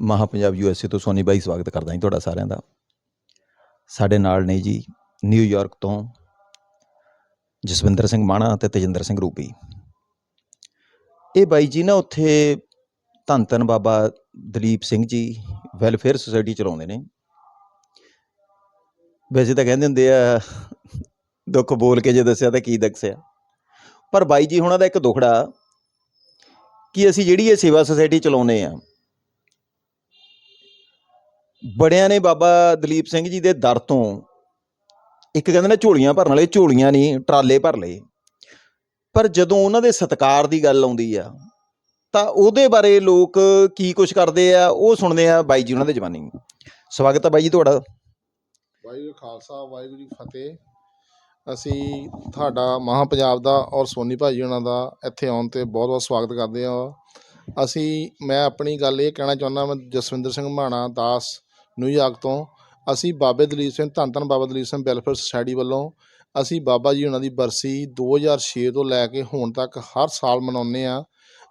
ਮਹਾ ਪੰਜਾਬ ਯੂਐਸਏ ਤੋਂ ਸੋਨੀ ਬਾਈ ਸਵਾਗਤ ਕਰਦਾ ਜੀ ਤੁਹਾਡਾ ਸਾਰਿਆਂ ਦਾ। ਸਾਡੇ ਨਾਲ ਨੇ ਜੀ ਨਿਊਯਾਰਕ ਤੋਂ ਜਸਵਿੰਦਰ ਸਿੰਘ ਮਾਣਾ ਅਤੇ ਤੇਜਿੰਦਰ ਸਿੰਘ ਰੂਪੀ ਇਹ ਬਾਈ ਜੀ ਨਾ ਉੱਥੇ ਧੰਨ ਧੰਨ ਬਾਬਾ ਦਲੀਪ ਸਿੰਘ ਜੀ ਵੈਲਫੇਅਰ ਸੁਸਾਇਟੀ ਚਲਾਉਂਦੇ ਨੇ। ਵੈਸੇ ਤਾਂ ਕਹਿੰਦੇ ਹੁੰਦੇ ਆ, ਦੁੱਖ ਬੋਲ ਕੇ ਜੇ ਦੱਸਿਆ ਤਾਂ ਕੀ ਦੱਸਿਆ। ਪਰ ਬਾਈ ਜੀ ਹੁਣਾਂ ਦਾ ਇੱਕ ਦੁਖੜਾ ਕਿ ਅਸੀਂ ਜਿਹੜੀ ਇਹ ਸੇਵਾ ਸੁਸਾਇਟੀ ਚਲਾਉਂਦੇ ਆ ਬੜਿਆਂ ਨੇ ਬਾਬਾ ਦਲੀਪ ਸਿੰਘ ਜੀ ਦੇ ਦਰ ਤੋਂ ਇੱਕ ਕਹਿੰਦੇ ਨੇ ਝੋਲੀਆਂ ਭਰਨ ਵਾਲੇ ਝੋਲੀਆਂ ਨਹੀਂ, ਟਰਾਲੇ ਭਰ ਲਏ। ਪਰ ਜਦੋਂ ਉਹਨਾਂ ਦੇ ਸਤਕਾਰ ਦੀ ਗੱਲ ਆਉਂਦੀ ਆ, ਤਾਂ ਉਹਦੇ ਬਾਰੇ ਲੋਕ ਕੀ ਕੁਝ ਕਰਦੇ ਆ, ਉਹ ਸੁਣਦੇ ਆ ਬਾਈ ਜੀ ਉਹਨਾਂ ਦੇ ਜਵਾਨੀ। ਸਵਾਗਤ ਹੈ ਬਾਈ ਜੀ ਤੁਹਾਡਾ। ਵਾਹਿਗੁਰੂ ਖਾਲਸਾ, ਵਾਹਿਗੁਰੂ ਜੀ ਫਤਿਹ। ਅਸੀਂ ਤੁਹਾਡਾ ਮਹਾ ਪੰਜਾਬ ਦਾ ਔਰ ਸੋਨੀ ਭਾਜੀ ਉਹਨਾਂ ਦਾ ਇੱਥੇ ਆਉਣ ਤੇ ਬਹੁਤ ਬਹੁਤ ਸਵਾਗਤ ਕਰਦੇ ਹਾਂ। ਅਸੀਂ, ਮੈਂ ਆਪਣੀ ਗੱਲ ਇਹ ਕਹਿਣਾ ਚਾਹੁੰਦਾ, ਮੈਂ ਜਸਵਿੰਦਰ ਸਿੰਘ ਮਾਣਾ ਦਾਸ ਨਿਊਯਾਰਕ ਤੋਂ। ਅਸੀਂ ਬਾਬੇ ਦਲੀਪ ਸਿੰਘ, ਧੰਨ ਧੰਨ ਬਾਬਾ ਦਲੀਪ ਸਿੰਘ ਵੈਲਫੇਅਰ ਸੁਸਾਇਟੀ ਵੱਲੋਂ ਅਸੀਂ ਬਾਬਾ ਜੀ ਉਹਨਾਂ ਦੀ ਬਰਸੀ 2006 ਤੋਂ ਲੈ ਕੇ ਹੁਣ ਤੱਕ ਹਰ ਸਾਲ ਮਨਾਉਂਦੇ ਆ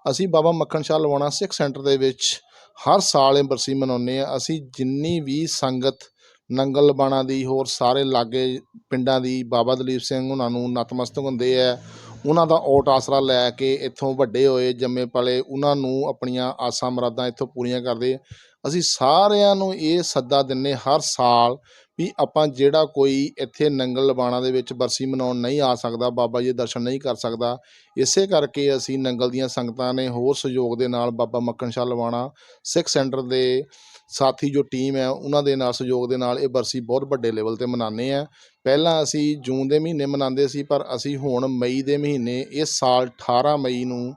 ਅਸੀਂ ਬਾਬਾ ਮੱਖਣ ਸ਼ਾਹ ਲਵਾਣਾ ਸਿੱਖ ਸੈਂਟਰ ਦੇ ਵਿੱਚ ਹਰ ਸਾਲ ਇਹ ਬਰਸੀ ਮਨਾਉਂਦੇ ਆ ਅਸੀਂ ਜਿੰਨੀ ਵੀ ਸੰਗਤ ਨੰਗਲ ਲਬਾਣਾ ਦੀ ਹੋਰ ਸਾਰੇ ਲਾਗੇ ਪਿੰਡਾਂ ਦੀ ਬਾਬਾ ਦਲੀਪ ਸਿੰਘ ਉਹਨਾਂ ਨੂੰ ਨਤਮਸਤਕ ਹੁੰਦੇ ਆ ਉਹਨਾਂ ਦਾ ਓਟ ਆਸਰਾ ਲੈ ਕੇ ਇੱਥੋਂ ਵੱਡੇ ਹੋਏ, ਜੰਮੇ ਪਲੇ ਉਹਨਾਂ ਨੂੰ ਆਪਣੀਆਂ ਆਸਾਂ ਮੁਰਾਦਾਂ ਇੱਥੋਂ ਪੂਰੀਆਂ ਕਰਦੇ। ਅਸੀਂ ਸਾਰਿਆਂ ਨੂੰ ਇਹ ਸੱਦਾ ਦਿੰਦੇ ਹਰ ਸਾਲ ਵੀ ਆਪਾਂ ਜਿਹੜਾ ਕੋਈ ਇੱਥੇ ਨੰਗਲ ਲਬਾਣਾ ਦੇ ਵਿੱਚ ਬਰਸੀ ਮਨਾਉਣ ਨਹੀਂ ਆ ਸਕਦਾ, ਬਾਬਾ ਜੀ ਦੇ ਦਰਸ਼ਨ ਨਹੀਂ ਕਰ ਸਕਦਾ, ਇਸੇ ਕਰਕੇ ਅਸੀਂ ਨੰਗਲ ਦੀਆਂ ਸੰਗਤਾਂ ਨੇ ਹੋਰ ਸਹਿਯੋਗ ਦੇ ਨਾਲ ਬਾਬਾ ਮੱਕਣ ਸ਼ਾਹ ਲਵਾਣਾ ਸਿੱਖ ਸੈਂਟਰ ਦੇ ਸਾਥੀ ਜੋ ਟੀਮ ਹੈ, ਉਹਨਾਂ ਦੇ ਨਾਲ ਸਹਿਯੋਗ ਦੇ ਨਾਲ ਇਹ ਬਰਸੀ ਬਹੁਤ ਵੱਡੇ ਲੈਵਲ ਤੇ ਮਨਾਉਂਦੇ ਆ ਪਹਿਲਾਂ ਅਸੀਂ ਜੂਨ ਦੇ ਮਹੀਨੇ ਮਨਾਉਂਦੇ ਸੀ, ਪਰ ਅਸੀਂ ਹੁਣ ਮਈ ਦੇ ਮਹੀਨੇ ਇਸ ਸਾਲ 18 ਮਈ ਨੂੰ,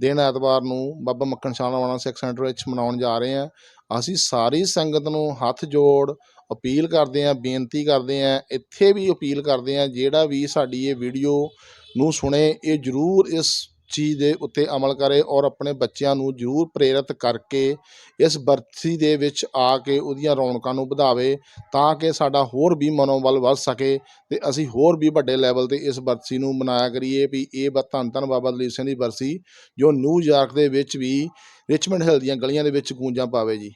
ਦਿਨ ਐਤਵਾਰ ਨੂੰ ਬਾਬਾ ਮੱਖਣ ਸ਼ਾਹ ਲਵਾਣਾ ਸਿੱਖ ਸੈਂਟਰ ਵਿੱਚ ਮਨਾਉਣ ਜਾ ਰਹੇ ਹਾਂ। ਅਸੀਂ ਸਾਰੀ ਸੰਗਤ ਨੂੰ ਹੱਥ ਜੋੜ ਅਪੀਲ ਕਰਦੇ ਹਾਂ, ਬੇਨਤੀ ਕਰਦੇ ਹਾਂ, ਇੱਥੇ ਵੀ ਅਪੀਲ ਕਰਦੇ ਹਾਂ, ਜਿਹੜਾ ਵੀ ਸਾਡੀ ਇਹ ਵੀਡੀਓ ਨੂੰ ਸੁਣੇ, ਇਹ ਜ਼ਰੂਰ ਇਸ ਚੀਜ਼ ਦੇ ਉੱਤੇ ਅਮਲ ਕਰੇ ਔਰ ਆਪਣੇ ਬੱਚਿਆਂ ਨੂੰ ਜ਼ਰੂਰ ਪ੍ਰੇਰਿਤ ਕਰਕੇ ਇਸ ਬਰਸੀ ਦੇ ਵਿੱਚ ਆ ਕੇ ਉਹਦੀਆਂ ਰੌਣਕਾਂ ਨੂੰ ਵਧਾਵੇ ਤਾਂ ਕਿ ਸਾਡਾ ਹੋਰ ਵੀ ਮਨੋਬਲ ਵੱਧ ਸਕੇ ਤੇ ਅਸੀਂ ਹੋਰ ਵੀ ਵੱਡੇ ਲੈਵਲ ਤੇ ਇਸ ਬਰਸੀ ਨੂੰ ਮਨਾਇਆ ਕਰੀਏ ਵੀ ਇਹ ਬ- ਧੰਨ ਧੰਨ ਬਾਬਾ ਦਲੀਪ ਸਿੰਘ ਦੀ ਬਰਸੀ ਜੋ ਨਿਊਯਾਰਕ ਦੇ ਵਿੱਚ ਵੀ ਰਿਚਮੰਡ ਹਿਲ ਦੀਆਂ ਗਲੀਆਂ ਦੇ ਵਿੱਚ ਗੂੰਜਾਂ ਪਾਵੇ ਜੀ।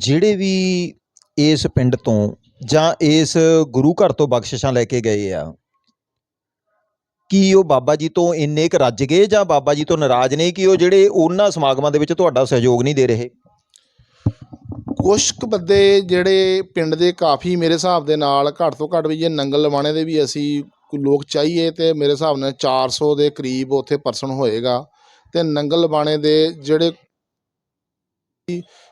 ਜਿਹੜੇ ਵੀ ਇਸ ਪਿੰਡ ਤੋਂ ਜਾਂ ਇਸ ਗੁਰੂ ਘਰ ਤੋਂ ਬਖਸ਼ਿਸ਼ਾਂ ਲੈ ਕੇ ਗਏ ਆ, ਕੀ ਉਹ ਬਾਬਾ ਜੀ ਤੋਂ ਇੰਨੇ ਕੁ ਰੱਜ ਗਏ ਜਾਂ ਬਾਬਾ ਜੀ ਤੋਂ ਨਾਰਾਜ਼ ਨੇ ਕਿ ਉਹ ਜਿਹੜੇ ਉਹਨਾਂ ਸਮਾਗਮਾਂ ਦੇ ਵਿੱਚ ਤੁਹਾਡਾ ਸਹਿਯੋਗ ਨਹੀਂ ਦੇ ਰਹੇ? ਕੁਛ ਕੁ ਬੰਦੇ ਜਿਹੜੇ ਪਿੰਡ ਦੇ ਕਾਫੀ ਮੇਰੇ ਹਿਸਾਬ ਦੇ ਨਾਲ ਘੱਟ ਤੋਂ ਘੱਟ ਵੀ ਜੇ ਨੰਗਲ ਲਵਾਣੇ ਦੇ ਵੀ ਅਸੀਂ ਲੋਕ ਚਾਹੀਏ ਤੇ ਮੇਰੇ ਹਿਸਾਬ ਨਾਲ 400 ਦੇ ਕਰੀਬ ਉੱਥੇ ਪਰਸਨ ਹੋਏਗਾ ਤੇ ਨੰਗਲ ਲਵਾਣੇ ਦੇ ਜਿਹੜੇ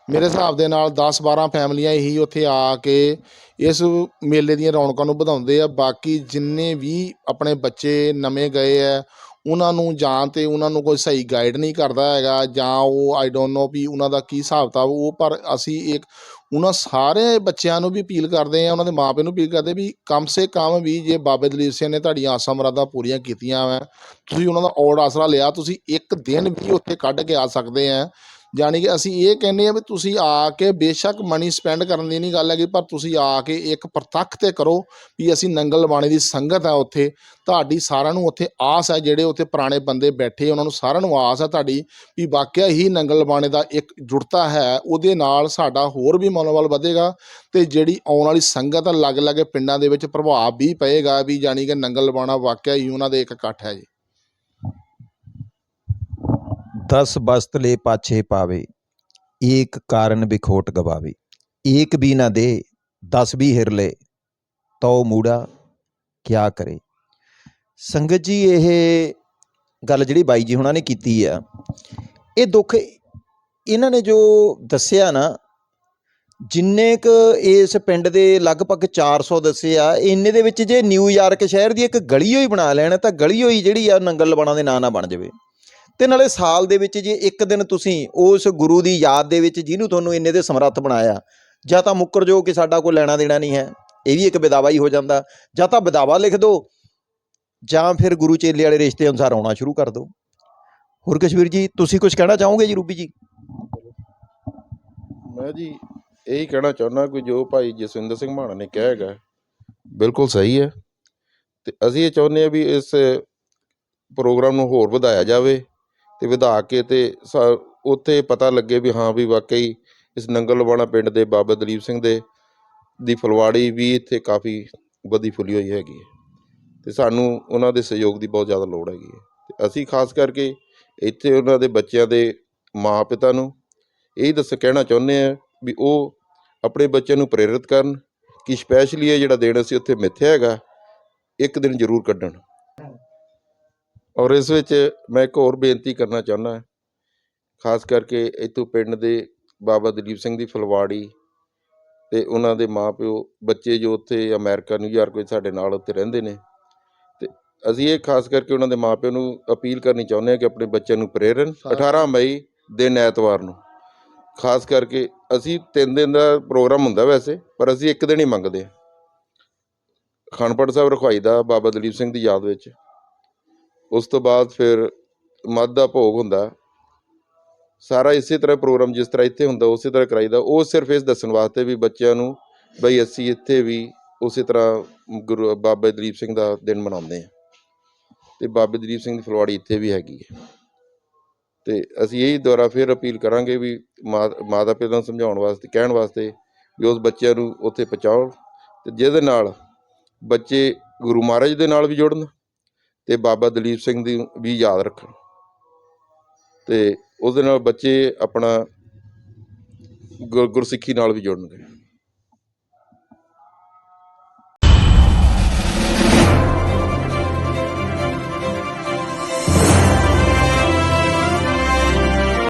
ਮੇਰੇ ਹਿਸਾਬ ਦੇ ਨਾਲ 10 12 ਫੈਮਲੀਆਂ ਹੀ ਉੱਥੇ ਆ ਕੇ ਇਸ ਮੇਲੇ ਦੀਆਂ ਰੌਣਕਾਂ ਨੂੰ ਵਧਾਉਂਦੇ ਆ। ਬਾਕੀ ਜਿੰਨੇ ਵੀ ਆਪਣੇ ਬੱਚੇ ਨਵੇਂ ਗਏ ਆ, ਉਹਨਾਂ ਨੂੰ ਜਾਂ ਤੇ ਉਹਨਾਂ ਨੂੰ ਕੋਈ ਸਹੀ ਗਾਈਡ ਨਹੀਂ ਕਰਦਾ ਹੈਗਾ ਜਾਂ ਉਹ ਆਈ ਡੋਨਟ ਨੋ ਵੀ ਉਹਨਾਂ ਦਾ ਕੀ ਹਿਸਾਬ ਕਿਤਾਬ ਉਹ, ਪਰ ਅਸੀਂ ਇੱਕ ਉਹਨਾਂ ਸਾਰੇ ਬੱਚਿਆਂ ਨੂੰ ਵੀ ਅਪੀਲ ਕਰਦੇ ਆ, ਉਹਨਾਂ ਦੇ ਮਾਪਿਆਂ ਨੂੰ ਅਪੀਲ ਕਰਦੇ ਵੀ ਕਮ ਸੇ ਕਮ ਵੀ ਜੇ ਬਾਬੇ ਦਲੀਪ ਸਿੰਘ ਨੇ ਤੁਹਾਡੀਆਂ ਆਸਾਂ ਮੁਰਾਦਾਂ ਪੂਰੀਆਂ ਕੀਤੀਆਂ ਵਾ, ਤੁਸੀਂ ਉਹਨਾਂ ਦਾ ਔੜ ਆਸਰਾ ਲਿਆ, ਤੁਸੀਂ ਇੱਕ ਦਿਨ ਵੀ ਉੱਥੇ ਕੱਢ ਕੇ ਆ ਸਕਦੇ ਆ। ਜਾਣੀ ਕਿ ਅਸੀਂ ਇਹ ਕਹਿੰਦੇ ਆ ਵੀ ਤੁਸੀਂ ਆ ਕੇ ਬੇਸ਼ੱਕ ਮਨੀ ਸਪੈਂਡ ਕਰਨ ਦੀ ਨਹੀਂ ਗੱਲ ਹੈਗੀ, ਪਰ ਤੁਸੀਂ ਆ ਕੇ ਇੱਕ ਪ੍ਰਤੱਖ ਤੇ ਕਰੋ ਵੀ ਅਸੀਂ ਨੰਗਲ ਬਾਣੇ ਦੀ ਸੰਗਤ ਹੈ ਉੱਥੇ। ਤੁਹਾਡੀ ਸਾਰਿਆਂ ਨੂੰ ਉੱਥੇ ਆਸ ਹੈ, ਜਿਹੜੇ ਉੱਥੇ ਪੁਰਾਣੇ ਬੰਦੇ ਬੈਠੇ ਉਹਨਾਂ ਨੂੰ ਸਾਰਿਆਂ ਨੂੰ ਆਸ ਹੈ ਤੁਹਾਡੀ ਵੀ ਵਾਕਿਆ ਹੀ ਨੰਗਲ ਬਾਣੇ ਦਾ ਇੱਕ ਜੁੜਤਾ ਹੈ, ਉਹਦੇ ਨਾਲ ਸਾਡਾ ਹੋਰ ਵੀ ਮਨੋਬਲ ਵਧੇਗਾ ਤੇ ਜਿਹੜੀ ਆਉਣ ਵਾਲੀ ਸੰਗਤ ਹੈ ਅਲੱਗ-ਅਲੱਗ ਪਿੰਡਾਂ ਦੇ ਵਿੱਚ ਪ੍ਰਭਾਵ ਵੀ ਪਏਗਾ ਵੀ ਜਾਣੀ ਕਿ ਨੰਗਲ ਬਾਣਾ ਵਾਕਿਆ ਹੀ ਉਹਨਾਂ ਦੇ ਇੱਕ ਇਕੱਠ ਹੈ ਜੀ। ਦਸ ਬਸਤਲੇ ਪਾਛੇ ਪਾਵੇ, ਏਕ ਕਾਰਨ ਵਿਖੋਟ ਗਵਾਵੇ। ਏਕ ਵੀ ਨਾ ਦੇ 10 ਵੀ ਹਿਰਲੇ ਤਉ ਮੂੜਾ ਕਿਆ ਕਰੇ। ਸੰਗਤ ਜੀ, ਇਹ ਗੱਲ ਜਿਹੜੀ ਬਾਈ ਜੀ ਹੁਣਾਂ ਨੇ ਕੀਤੀ ਆ, ਇਹ ਦੁੱਖ ਇਹਨਾਂ ਨੇ ਜੋ ਦੱਸਿਆ ਨਾ, ਜਿੰਨੇ ਕ ਇਸ ਪਿੰਡ ਦੇ ਲਗਭਗ 400 ਦੱਸੇ ਆ, ਇੰਨੇ ਦੇ ਵਿੱਚ ਜੇ ਨਿਊਯਾਰਕ ਸ਼ਹਿਰ ਦੀ ਇੱਕ ਗਲੀ ਹੋਈ ਬਣਾ ਲੈਣ, ਤਾਂ ਗਲੀ ਹੋਈ ਜਿਹੜੀ ਆ, ਨੰਗਲ ਲਬਾਣਾ ਦੇ ਨਾਂ ਨਾ ਬਣ ਜਾਵੇ। ਤੇ ਨਾਲੇ ਸਾਲ ਦੇ ਵਿੱਚ ਜੇ ਇੱਕ ਦਿਨ ਤੁਸੀਂ ਉਸ ਗੁਰੂ ਦੀ ਯਾਦ ਦੇ ਵਿੱਚ ਜਿਹਨੂੰ ਤੁਹਾਨੂੰ ਇੰਨੇ ਦੇ ਸਮਰੱਥ ਬਣਾਇਆ, ਜਾਂ ਤਾਂ ਮੁੱਕਰ ਜੋ ਕਿ ਸਾਡਾ ਕੋਈ ਲੈਣਾ ਦੇਣਾ ਨਹੀਂ ਹੈ, ਇਹ ਵੀ ਇੱਕ ਵਿਦਾਵਾ ਹੀ ਹੋ ਜਾਂਦਾ, ਜਾਂ ਤਾਂ ਵਿਦਾਵਾ ਲਿਖ ਦਿਓ ਜਾਂ ਫਿਰ ਗੁਰੂ ਚੇਲੇ ਵਾਲੇ ਰਿਸ਼ਤੇ ਅਨੁਸਾਰ ਆਉਣਾ ਸ਼ੁਰੂ ਕਰ ਦਿਓ ਹੋਰ ਕਸ਼ਮੀਰ ਜੀ, ਤੁਸੀਂ ਕੁਝ ਕਹਿਣਾ ਚਾਹੋਗੇ ਜੀ ਰੂਬੀ ਜੀ? ਮੈਂ ਜੀ ਇਹੀ ਕਹਿਣਾ ਚਾਹੁੰਦਾ ਕਿ ਜੋ ਭਾਈ ਜਸਵਿੰਦਰ ਸਿੰਘ ਮਾਣਾ ਨੇ ਕਿਹਾ ਹੈਗਾ, ਬਿਲਕੁਲ ਸਹੀ ਹੈ। ਤੇ ਅਸੀਂ ਇਹ ਚਾਹੁੰਦੇ ਆ ਵੀ ਇਸ ਪ੍ਰੋਗਰਾਮ ਨੂੰ ਹੋਰ ਵਧਾਇਆ ਜਾਵੇ। ਅਤੇ ਵਧਾ ਕੇ ਅਤੇ ਸਾ- ਉੱਥੇ ਪਤਾ ਲੱਗੇ ਵੀ ਹਾਂ ਵੀ ਵਾਕਈ ਇਸ ਨੰਗਲਵਾਣਾ ਪਿੰਡ ਦੇ ਬਾਬਾ ਦਲੀਪ ਸਿੰਘ ਦੇ, ਦੀ ਫੁਲਵਾੜੀ ਵੀ ਇੱਥੇ ਕਾਫੀ ਵਧੀ ਫੁੱਲੀ ਹੋਈ ਹੈਗੀ ਹੈ। ਅਤੇ ਸਾਨੂੰ ਉਹਨਾਂ ਦੇ ਸਹਿਯੋਗ ਦੀ ਬਹੁਤ ਜ਼ਿਆਦਾ ਲੋੜ ਹੈਗੀ ਹੈ। ਅਤੇ ਅਸੀਂ ਖਾਸ ਕਰਕੇ ਇੱਥੇ ਉਹਨਾਂ ਦੇ ਬੱਚਿਆਂ ਦੇ ਮਾਂ ਪਿਤਾ ਨੂੰ ਇਹ ਦੱਸ ਕਹਿਣਾ ਚਾਹੁੰਦੇ ਆ ਵੀ ਉਹ ਆਪਣੇ ਬੱਚਿਆਂ ਨੂੰ ਪ੍ਰੇਰਿਤ ਕਰਨ ਕਿ ਸਪੈਸ਼ਲੀ ਇਹ ਜਿਹੜਾ ਦਿਨ ਅਸੀਂ ਉੱਥੇ ਮਿੱਥਿਆ ਹੈਗਾ, ਇੱਕ ਦਿਨ ਜ਼ਰੂਰ ਕੱਢਣ। ਔਰ ਇਸ ਵਿੱਚ ਮੈਂ ਇੱਕ ਹੋਰ ਬੇਨਤੀ ਕਰਨਾ ਚਾਹੁੰਦਾ ਖਾਸ ਕਰਕੇ ਇੱਥੋਂ ਪਿੰਡ ਦੇ ਬਾਬਾ ਦਲੀਪ ਸਿੰਘ ਦੀ ਫੁਲਵਾੜੀ ਤੇ ਉਹਨਾਂ ਦੇ ਮਾਪਿਓ ਬੱਚੇ ਜੋ ਉੱਥੇ ਅਮਰੀਕਾ ਨਿਊਯਾਰਕ ਵਿੱਚ ਸਾਡੇ ਨਾਲ ਉੱਥੇ ਰਹਿੰਦੇ ਨੇ। ਤੇ ਅਸੀਂ ਇਹ ਖਾਸ ਕਰਕੇ ਉਹਨਾਂ ਦੇ ਮਾਪਿਆਂ ਨੂੰ ਅਪੀਲ ਕਰਨੀ ਚਾਹੁੰਦੇ ਹਾਂ ਕਿ ਆਪਣੇ ਬੱਚਿਆਂ ਨੂੰ ਪ੍ਰੇਰਨ 18 ਮਈ ਦਿਨ ਐਤਵਾਰ ਨੂੰ। ਖਾਸ ਕਰਕੇ ਅਸੀਂ ਤਿੰਨ ਦਿਨ ਦਾ ਪ੍ਰੋਗਰਾਮ ਹੁੰਦਾ ਵੈਸੇ ਪਰ ਅਸੀਂ ਇੱਕ ਦਿਨ ਹੀ ਮੰਗਦੇ ਹਾਂ। ਖਾਨਪੜ ਸਾਹਿਬ ਰਖਵਾਈ ਦਾ ਬਾਬਾ ਦਲੀਪ ਸਿੰਘ ਦੀ ਯਾਦ ਵਿੱਚ। ਉਸ ਤੋਂ ਬਾਅਦ ਫਿਰ ਮੱਧ ਦਾ ਭੋਗ ਹੁੰਦਾ। ਸਾਰਾ ਇਸੇ ਤਰ੍ਹਾਂ ਪ੍ਰੋਗਰਾਮ ਜਿਸ ਤਰ੍ਹਾਂ ਇੱਥੇ ਹੁੰਦਾ, ਉਸੇ ਤਰ੍ਹਾਂ ਕਰਾਈਦਾ। ਉਹ ਸਿਰਫ ਇਸ ਦੱਸਣ ਵਾਸਤੇ ਵੀ ਬੱਚਿਆਂ ਨੂੰ ਬਈ ਅਸੀਂ ਇੱਥੇ ਵੀ ਉਸੇ ਤਰ੍ਹਾਂ ਗੁਰੂ, ਬਾਬਾ ਦਲੀਪ ਸਿੰਘ ਦਾ ਦਿਨ ਮਨਾਉਂਦੇ ਹਾਂ। ਤੇ ਬਾਬੇ ਦਲੀਪ ਸਿੰਘ ਦੀ ਫਲਵਾੜੀ ਇੱਥੇ ਵੀ ਹੈਗੀ ਹੈ। ਤੇ ਅਸੀਂ ਇਹੀ ਦੁਆਰਾ ਫਿਰ ਅਪੀਲ ਕਰਾਂਗੇ ਵੀ ਮਾਂ, ਮਾਤਾ ਪਿਤਾ ਨੂੰ ਸਮਝਾਉਣ ਵਾਸਤੇ, ਕਹਿਣ ਵਾਸਤੇ ਵੀ ਉਸ ਬੱਚਿਆਂ ਨੂੰ ਉੱਥੇ ਪਹੁੰਚਾਉਣ ਤੇ ਜਿਹਦੇ ਨਾਲ ਬੱਚੇ ਗੁਰੂ ਮਹਾਰਾਜ ਦੇ ਨਾਲ ਵੀ ਜੁੜਨ। ਤੇ ਬਾਬਾ ਦਲੀਪ ਸਿੰਘ ਦੀ ਵੀ ਯਾਦ ਰੱਖਣ। ਤੇ ਉਹਦੇ ਨਾਲ ਬੱਚੇ ਆਪਣਾ ਗੁਰਸਿੱਖੀ ਨਾਲ ਵੀ ਜੁੜਨਗੇ।